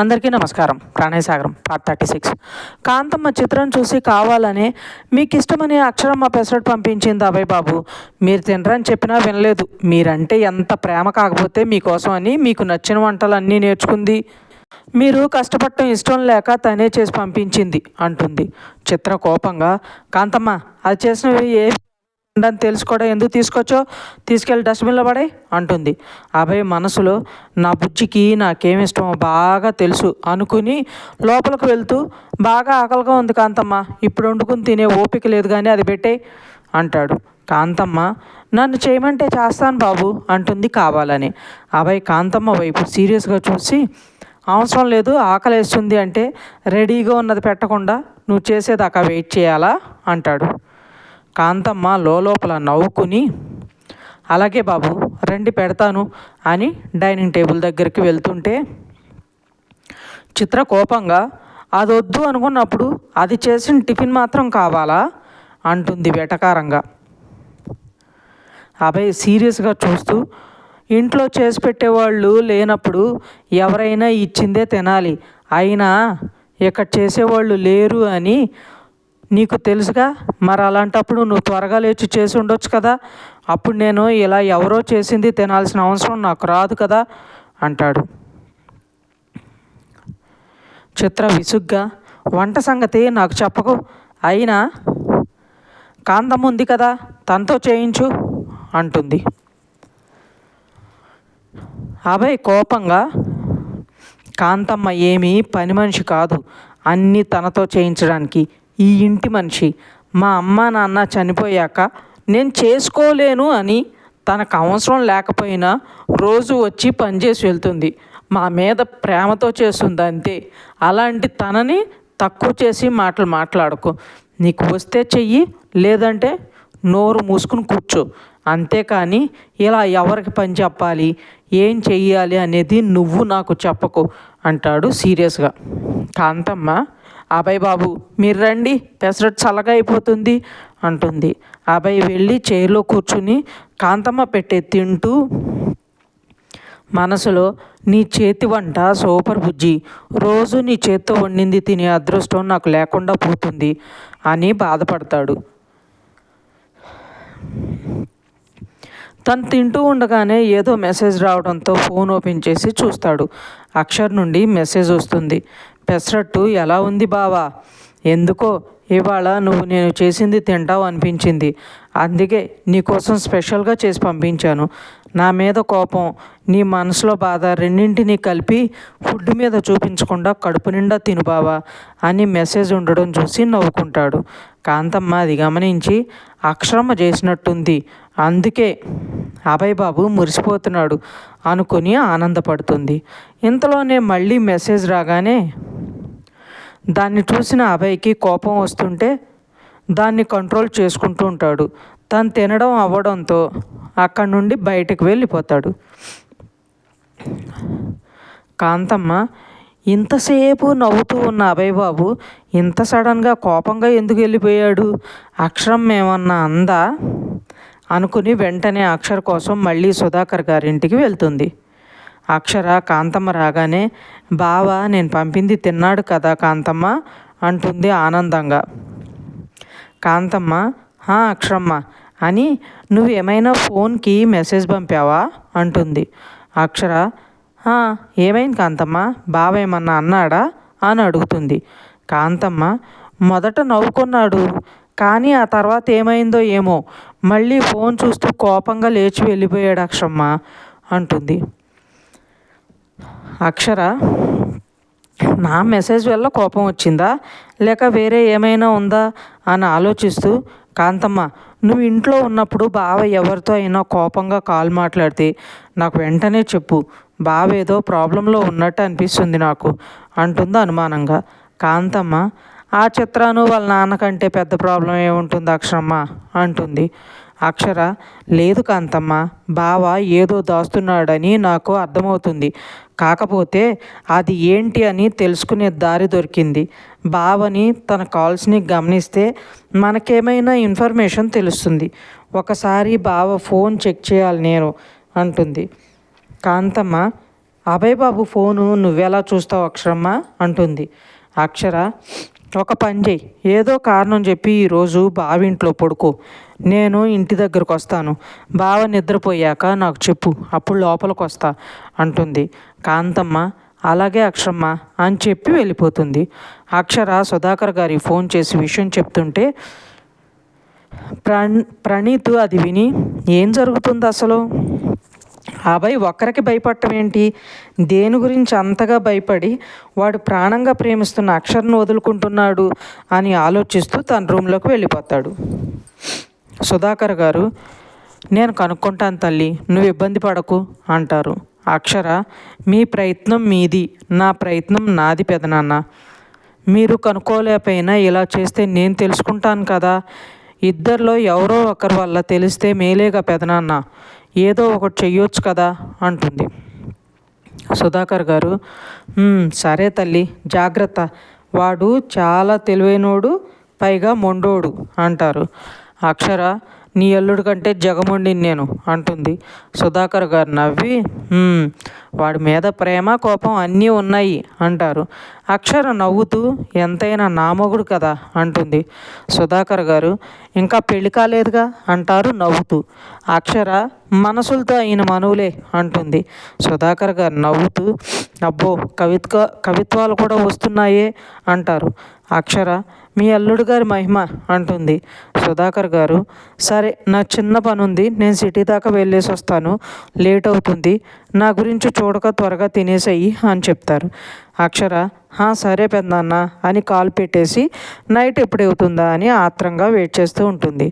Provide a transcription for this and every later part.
అందరికీ నమస్కారం. Pranayasagaram part thirty six. Kantamma చిత్రం చూసి కావాలనే మీకు ఇష్టమని అక్షరమ్మ పెసరట్ పంపించింది అభయ్ బాబు. మీరు తినరని చెప్పినా వినలేదు. మీరంటే ఎంత ప్రేమ కాకపోతే మీకోసం అని మీకు నచ్చిన వంటలు అన్నీ నేర్చుకుంది. మీరు కష్టపడటం ఇష్టం లేక తనే చేసి పంపించింది అంటుంది. చిత్ర కోపంగా కాంతమ్మ అది చేసినవి ఏ అని తెలుసుకోవడం ఎందుకు తీసుకొచ్చో తీసుకెళ్ళి డస్ట్బిన్లో పడే అంటుంది. అభయ్ మనసులో నా బుజ్జికి నాకేమి ఇష్టమో బాగా తెలుసు అనుకుని లోపలికి వెళ్తూ బాగా ఆకలిగా ఉంది కాంతమ్మ ఇప్పుడు వండుకుని తినే ఓపిక లేదు కానీ అది పెట్టే అంటాడు. కాంతమ్మ నన్ను చేయమంటే చేస్తాను బాబు అంటుంది కావాలని. అభయ్ కాంతమ్మ వైపు సీరియస్గా చూసి అవసరం లేదు ఆకలేస్తుంది అంటే రెడీగా ఉన్నది పెట్టకుండా నువ్వు చేసేదాకా వెయిట్ చేయాలా? అంటాడు. కాంతమ్మ లోపల నవ్వుకుని అలాగే బాబు రండి పెడతాను అని డైనింగ్ టేబుల్ దగ్గరికి వెళ్తుంటే చిత్ర కోపంగా అది వద్దు అనుకున్నప్పుడు అది చేసిన టిఫిన్ మాత్రం కావాలా? అంటుంది వెటకారంగా. అభయ్ సీరియస్గా చూస్తూ ఇంట్లో చేసి పెట్టేవాళ్ళు లేనప్పుడు ఎవరైనా ఇచ్చిందే తినాలి. అయినా ఇక్కడ చేసేవాళ్ళు లేరు అని నీకు తెలుసుగా? మరి అలాంటప్పుడు నువ్వు త్వరగా లేచి చేసి ఉండొచ్చు కదా. అప్పుడు నేను ఇలా ఎవరో చేసింది తినాల్సిన అవసరం నాకు రాదు కదా అంటాడు. చిత్ర విసుగ్గా వంట సంగతి నాకు చెప్పకు. అయినా కాంతం ఉంది కదా తనతో చేయించు అంటుంది. అభయ్ కోపంగా కాంతమ్మ ఏమీ పని మనిషి కాదు అన్నీ తనతో చేయించడానికి ఈ ఇంటి మనిషి. మా అమ్మ నాన్న చనిపోయాక నేను చేసుకోలేను అని తనకు అవసరం లేకపోయినా రోజు వచ్చి పనిచేసి వెళ్తుంది. మా మీద ప్రేమతో చేస్తుంది అంతే. అలాంటి తనని తక్కువ చేసి మాటలు మాట్లాడుకో. నీకు వస్తే చెయ్యి లేదంటే నోరు మూసుకుని కూర్చో. అంతేకాని ఇలా ఎవరికి పని చెప్పాలి ఏం చెయ్యాలి అనేది నువ్వు నాకు చెప్పకు అంటాడు సీరియస్గా. కాంతమ్మ అభయ్ బాబు మీరు రండి పెసరట్ చల్లగా అయిపోతుంది అంటుంది. అభయ్ వెళ్ళి చైర్లో కూర్చుని కాంతమ్మ పెట్టే తింటూ మనసులో నీ చేతి వంట సూపర్ బుజ్జి. రోజు నీ చేత్తో వండింది తినే అదృష్టం నాకు లేకుండా పోతుంది అని బాధపడతాడు. తను తింటూ ఉండగానే ఏదో మెసేజ్ రావడంతో ఫోన్ ఓపెన్ చేసి చూస్తాడు. అక్షర్ నుండి మెసేజ్ వస్తుంది. పెసరట్టు ఎలా ఉంది బావా? ఎందుకో ఇవాళ నువ్వు నేను చేసింది తింటావు అనిపించింది. అందుకే నీకోసం స్పెషల్గా చేసి పంపించాను. నా మీద కోపం నీ మనసులో బాధ రెండింటినీ కలిపి ఫుడ్ మీద చూపించకుండా కడుపు నిండా తిను బావా అని మెసేజ్ ఉండడం చూసి నవ్వుకుంటాడు. కాంతమ్మ అది గమనించి అక్షరమ్మ చేసినట్టుంది. అందుకే అభయ్ బాబు మురిసిపోతున్నాడు అనుకుని ఆనందపడుతుంది. ఇంతలోనే మళ్ళీ మెసేజ్ రాగానే దాన్ని చూసిన అభయ్కి కోపం వస్తుంటే దాన్ని కంట్రోల్ చేసుకుంటూ ఉంటాడు. తను తినడం అవ్వడంతో అక్కడి నుండి బయటకు వెళ్ళిపోతాడు. కాంతమ్మ ఇంతసేపు నవ్వుతూ ఉన్న అభయ్ బాబు ఇంత సడన్గా కోపంగా ఎందుకు వెళ్ళిపోయాడు? అక్షరం ఏమన్నా అందా? అనుకుని వెంటనే అక్షర కోసం మళ్ళీ సుధాకర్ గారింటికి వెళ్తుంది. అక్షర కాంతమ్మ రాగానే బావ నేను పంపింది తిన్నాడు కదా కాంతమ్మ అంటుంది ఆనందంగా. కాంతమ్మ అక్షరమ్మ అని నువ్వు ఏమైనా ఫోన్కి మెసేజ్ పంపావా? అంటుంది. అక్షర ఏమైంది కాంతమ్మ? బావ ఏమన్నా అన్నాడా? అని అడుగుతుంది. కాంతమ్మ మొదట నవ్వుకున్నాడు కానీ ఆ తర్వాత ఏమైందో ఏమో. మళ్ళీ ఫోన్ చూస్తూ కోపంగా లేచి వెళ్ళిపోయాడు అక్షమ్మ అంటుంది. అక్షర నా మెసేజ్ వల్ల కోపం వచ్చిందా? లేక వేరే ఏమైనా ఉందా? అని ఆలోచిస్తూ కాంతమ్మ నువ్వు ఇంట్లో ఉన్నప్పుడు బావ ఎవరితో అయినా కోపంగా కాల్ మాట్లాడితే నాకు వెంటనే చెప్పు. బావ ఏదో ప్రాబ్లంలో ఉన్నట్టు అనిపిస్తుంది నాకు అంటుంది అనుమానంగా. కాంతమ్మ ఆ చిత్రాను వాళ్ళ నాన్నకంటే పెద్ద ప్రాబ్లం ఏముంటుంది అక్షరమ్మ? అంటుంది. అక్షర లేదు కాంతమ్మ బావ ఏదో దాస్తున్నాడని నాకు అర్థమవుతుంది. కాకపోతే అది ఏంటి అని తెలుసుకునే దారి దొరికింది. బావని తన కాల్స్ని గమనిస్తే మనకేమైనా ఇన్ఫర్మేషన్ తెలుస్తుంది. ఒకసారి బావ ఫోన్ చెక్ చేయాలి నేను అంటుంది. కాంతమ్మ అభయ్ బాబు ఫోను నువ్వెలా చూస్తావు అక్షరమ్మ? అంటుంది. అక్షర ఒక పని చెయ్యి ఏదో కారణం చెప్పి ఈరోజు బావింట్లో పడుకో. నేను ఇంటి దగ్గరకు వస్తాను. బావ నిద్రపోయాక నాకు చెప్పు అప్పుడు లోపలికి వస్తా అంటుంది. కాంతమ్మ అలాగే అక్షరమ్మ అని చెప్పి వెళ్ళిపోతుంది. అక్షర సుధాకర్ గారి ఫోన్ చేసి విషయం చెప్తుంటే ప్రణ్ ప్రణీత్ అది విని ఏం జరుగుతుంది అసలు? అబ్బాయి ఒక్కరికి భయపడటం ఏంటి? దేని గురించి అంతగా భయపడి వాడు ప్రాణంగా ప్రేమిస్తున్న అక్షర్ను వదులుకుంటున్నాడు అని ఆలోచిస్తూ తన రూమ్లోకి వెళ్ళిపోతాడు. సుధాకర్ గారు నేను కనుక్కుంటాను తల్లి నువ్వు ఇబ్బంది పడకు అంటారు. అక్షర మీ ప్రయత్నం మీది నా ప్రయత్నం నాది పెదనాన్న. మీరు కనుక్కోలేకపోయినా ఇలా చేస్తే నేను తెలుసుకుంటాను కదా ఇద్దరిలో ఎవరో ఒకరి వల్ల తెలిస్తే మేలేగా పెదనాన్న ఏదో ఒకటి చెయ్యొచ్చు కదా అంటుంది. సుధాకర్ గారు సరే తల్లి జాగ్రత్త. వాడు చాలా తెలివైనోడు పైగా మొండోడు అంటారు. అక్షర నీ అల్లుడి కంటే జగముండి నేను అంటుంది. సుధాకర్ గారు నవ్వి వాడి మీద ప్రేమ కోపం అన్నీ ఉన్నాయి అంటారు. అక్షర నవ్వుతూ ఎంతైనా నా మొగుడు కదా అంటుంది. సుధాకర్ గారు ఇంకా పెళ్ళి కాలేదుగా అంటారు నవ్వుతూ. అక్షర మనసులతో అయిన మనువులే అంటుంది. సుధాకర్ గారు నవ్వుతూ అబ్బో కవిత్వ కవిత్వాలు కూడా వస్తున్నాయే అంటారు. అక్షర మీ అల్లుడు గారి మహిమ అంటుంది. సుధాకర్ గారు సరే నా చిన్న పని ఉంది నేను సిటీ దాకా వెళ్ళేసి వస్తాను లేట్ అవుతుంది నా గురించి చూడక త్వరగా తినేసేయి అని చెప్తారు. అక్షర సరే పెద్దన్న అని కాల్ పెట్టేసి నైట్ ఎప్పుడవుతుందా అని ఆత్రంగా వెయిట్ చేస్తూ ఉంటుంది.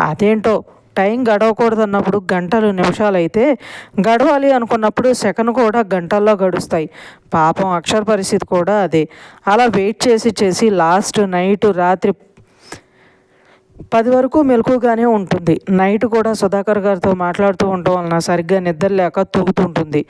అదేంటో టైం గడవకూడదు అన్నప్పుడు గంటలు నిమిషాలు అయితే గడవాలి అనుకున్నప్పుడు సెకండ్ కూడా గంటల్లో గడుస్తాయి. పాపం అక్షర పరిస్థితి కూడా అదే. అలా వెయిట్ చేసి చేసి లాస్ట్ నైట్ రాత్రి పది వరకు మెలకుగానే ఉంటుంది. నైట్ కూడా సుధాకర్ గారితో మాట్లాడుతూ ఉండటం వలన సరిగ్గా నిద్ర లేక తూగుతుంటుంది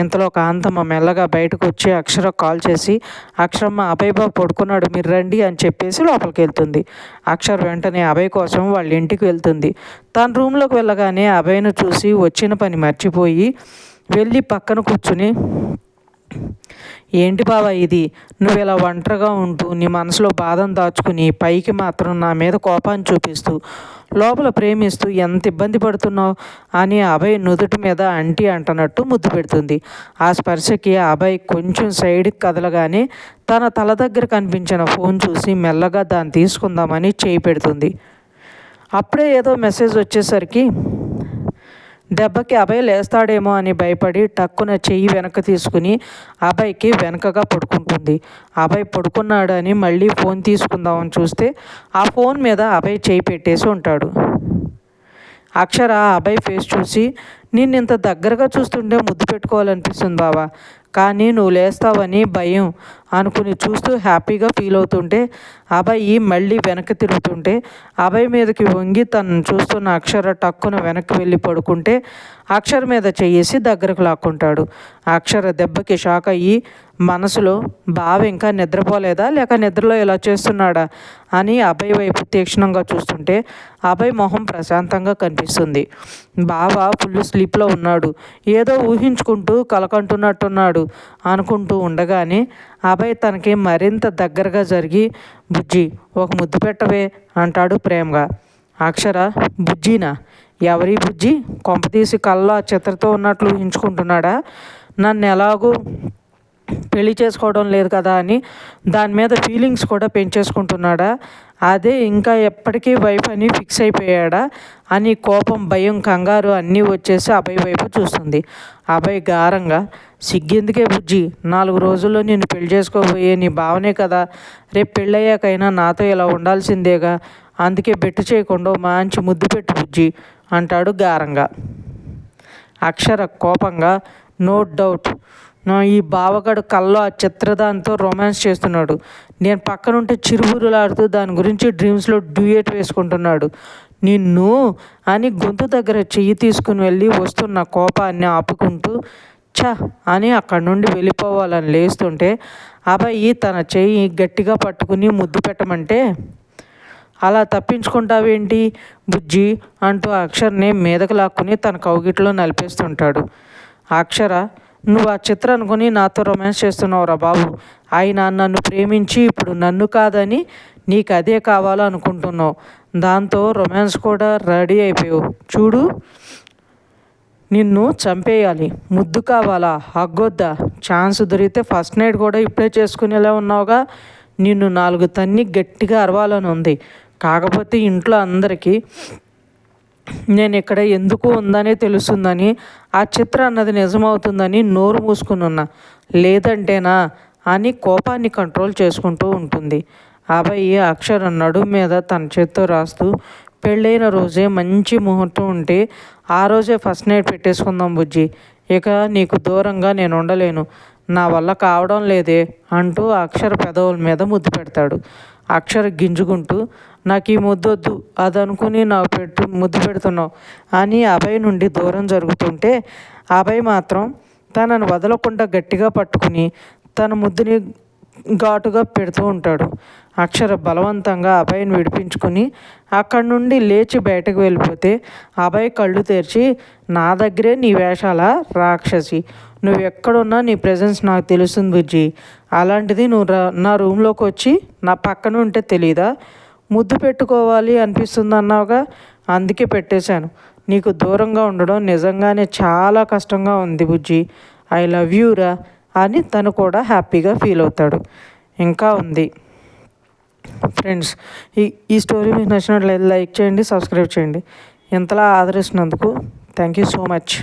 ఇంతలో కాంతమ్మ మెల్లగా బయటకు వచ్చి అక్షర కాల్ చేసి అక్షరమ్మ అభయ్ బాబు పడుకున్నాడు మీరు రండి అని చెప్పేసి లోపలికి వెళ్తుంది. అక్షర్ వెంటనే అభయ్ కోసం వాళ్ళ ఇంటికి వెళ్తుంది. తన రూమ్లోకి వెళ్ళగానే అభయ్ను చూసి వచ్చిన పని మర్చిపోయి వెళ్ళి పక్కన కూర్చుని ఏంటి బావ ఇది? నువ్వు ఇలా ఒంటరిగా ఉంటూ నీ మనసులో బాధను దాచుకుని పైకి మాత్రం నా మీద కోపాన్ని చూపిస్తూ లోపల ప్రేమిస్తూ ఎంత ఇబ్బంది పడుతున్నావు? అని అభయ్ నుదుటి మీద అంటి అంటనట్టు ముద్దు పెడుతుంది. ఆ స్పర్శకి అభయ్ కొంచెం సైడ్కి కదలగానే తన తల దగ్గర కనిపించిన ఫోన్ చూసి మెల్లగా దాన్ని తీసుకుందామని చేయి పెడుతుంది. అప్పుడే ఏదో మెసేజ్ వచ్చేసరికి దెబ్బకి అభయ్ లేస్తాడేమో అని భయపడి టక్కున చెయ్యి వెనక తీసుకుని అభయ్కి వెనకగా పడుకుంటుంది. అభయ్ పడుకున్నాడని మళ్ళీ ఫోన్ తీసుకుందామని చూస్తే ఆ ఫోన్ మీద అభయ్ చేయి పెట్టేసి ఉంటాడు. అక్షర అభయ్ ఫేస్ చూసి నిన్ను ఇంత దగ్గరగా చూస్తుంటే ముద్దు పెట్టుకోవాలనిపిస్తుంది బావా. కానీ నువ్వు లేస్తావని భయం అనుకుని చూస్తూ హ్యాపీగా ఫీల్ అవుతుంటే అభయ్ మళ్ళీ వెనక్కి తిరుగుతుంటే అభయ్ మీదకి వంగి తను చూస్తున్న అక్షర టక్కున వెనక్కి వెళ్ళి పడుకుంటే అక్షర మీద చేసి దగ్గరకు లాక్కుంటాడు. అక్షర దెబ్బకి షాక్ అయ్యి మనసులో బావ ఇంకా నిద్రపోలేదా? లేక నిద్రలో ఇలా చేస్తున్నాడా? అని అభయ్ వైపు తీక్షణంగా చూస్తుంటే అభయ్ మొహం ప్రశాంతంగా కనిపిస్తుంది. బావ ఫుల్ స్లీప్లో ఉన్నాడు. ఏదో ఊహించుకుంటూ కలకంటున్నట్టున్నాడు. అనుకుంటూ ఉండగానే అభయ్ తనకి మరింత దగ్గరగా జరిగి బుజ్జి ఒక ముద్దు పెట్టవే అంటాడు ప్రేమగా. అక్షర బుజ్జినా? ఎవరి బుజ్జి? కొంపతీసి కళ్ళలో ఆ చిత్రతో ఉన్నట్లు ఊహించుకుంటున్నాడా? నన్ను ఎలాగూ పెళ్ళి చేసుకోవడం లేదు కదా అని దాని మీద ఫీలింగ్స్ కూడా పెంచేసుకుంటున్నాడా? అదే ఇంకా ఎప్పటికీ వైఫ్ అని ఫిక్స్ అయిపోయాడా అని కోపం భయం కంగారు అన్నీ వచ్చేసి అభయ్ వైపు చూస్తుంది. అభయ్ గారంగా సిగ్గెందుకే బుజ్జి? నాలుగు రోజుల్లో నేను పెళ్ళి చేసుకోబోయే నీ భావనే కదా. రేపు పెళ్ళయ్యాకైనా నాతో ఇలా ఉండాల్సిందేగా? అందుకే బెట్టు చేయకుండా మంచి ముద్దు పెట్టు బుజ్జి అంటాడు గారంగా. అక్షర కోపంగా నో డౌట్. ఈ బావగాడు కల్లో ఆ చిత్రదానితో రొమాన్స్ చేస్తున్నాడు. నేను పక్కనుంటే చిరుబురులాడుతూ దాని గురించి డ్రీమ్స్లో డ్యూయేట్ వేసుకుంటున్నాడు. నిన్ను అని గొంతు దగ్గర చెయ్యి తీసుకుని వెళ్ళి వస్తున్న కోపాన్ని ఆపుకుంటూ చ అని అక్కడి నుండి వెళ్ళిపోవాలని లేస్తుంటే అబ్బాయి తన చెయ్యి గట్టిగా పట్టుకుని ముద్దు పెట్టమంటే అలా తప్పించుకుంటావేంటి బుజ్జి అంటూ అక్షర్ని మీదకు లాక్కుని తన కౌగిట్లో నలిపేస్తుంటాడు. అక్షర నువ్వు ఆ చిత్ర అనుకుని నాతో రొమాన్స్ చేస్తున్నావురా బాబు. ఆయన నన్ను ప్రేమించి ఇప్పుడు నన్ను కాదని నీకు అదే కావాలో అనుకుంటున్నావు. దాంతో రొమాన్స్ కూడా రెడీ అయిపోయావు. చూడు నిన్ను చంపేయాలి. ముద్దు కావాలా? హగ్గొద్దా? ఛాన్స్ దొరికితే ఫస్ట్ నైట్ కూడా ఇప్పుడే చేసుకునేలా ఉన్నావుగా. నిన్ను నాలుగు తన్ని గట్టిగా అరవాలని ఉంది. కాకపోతే ఇంట్లో అందరికీ నేను ఇక్కడ ఎందుకు ఉందనే తెలుస్తుందని ఆ చిత్ర అన్నది నిజమవుతుందని నోరు మూసుకుని లేదంటేనా అని కోపాన్ని కంట్రోల్ చేసుకుంటూ ఉంటుంది. అబ్బాయి అక్షర నడుము మీద తన చేత్తో రాస్తూ పెళ్ళైన రోజే మంచి ముహూర్తం ఉంటే ఆ రోజే ఫస్ట్ నైట్ పెట్టేసుకుందాం బుజ్జి. ఇక నీకు దూరంగా నేను ఉండలేను. నా వల్ల కావడం లేదే అంటూ అక్షర పెదవుల మీద ముద్దు పెడతాడు. అక్షర గింజుకుంటూ నాకు ఈ ముద్దొద్దు. అది నాకు పెట్టు ముద్దు పెడుతున్నావు. అని అభయ్ నుండి దూరం జరుగుతుంటే అభయ్ మాత్రం తనను వదలకుండా గట్టిగా పట్టుకుని తన ముద్దుని ఘాటుగా పెడుతూ ఉంటాడు. అక్షర బలవంతంగా అభయ్ని విడిపించుకొని అక్కడి నుండి లేచి బయటకు వెళ్ళిపోతే అభయ్ కళ్ళు తెరిచి నా దగ్గరే నీ వేషాల రాక్షసి. నువ్వు ఎక్కడున్నా నీ ప్రజెన్స్ నాకు తెలుస్తుంది బుజ్జి. అలాంటిది నువ్వు నా రూమ్లోకి వచ్చి నా పక్కన ఉంటే తెలీదా? ముద్దు పెట్టుకోవాలి అనిపిస్తుంది అన్నావుగా అందుకే పెట్టేశాను. నీకు దూరంగా ఉండడం నిజంగానే చాలా కష్టంగా ఉంది బుజ్జి. ఐ లవ్ యూ రా అని తను కూడా హ్యాపీగా ఫీల్ అవుతాడు. ఇంకా ఉంది. ఫ్రెండ్స్ ఈ ఈ స్టోరీ మీకు నచ్చినట్లయితే లైక్ చేయండి సబ్స్క్రైబ్ చేయండి. ఇంతలా ఆదరిస్తున్నందుకు థ్యాంక్ యూ సో మచ్.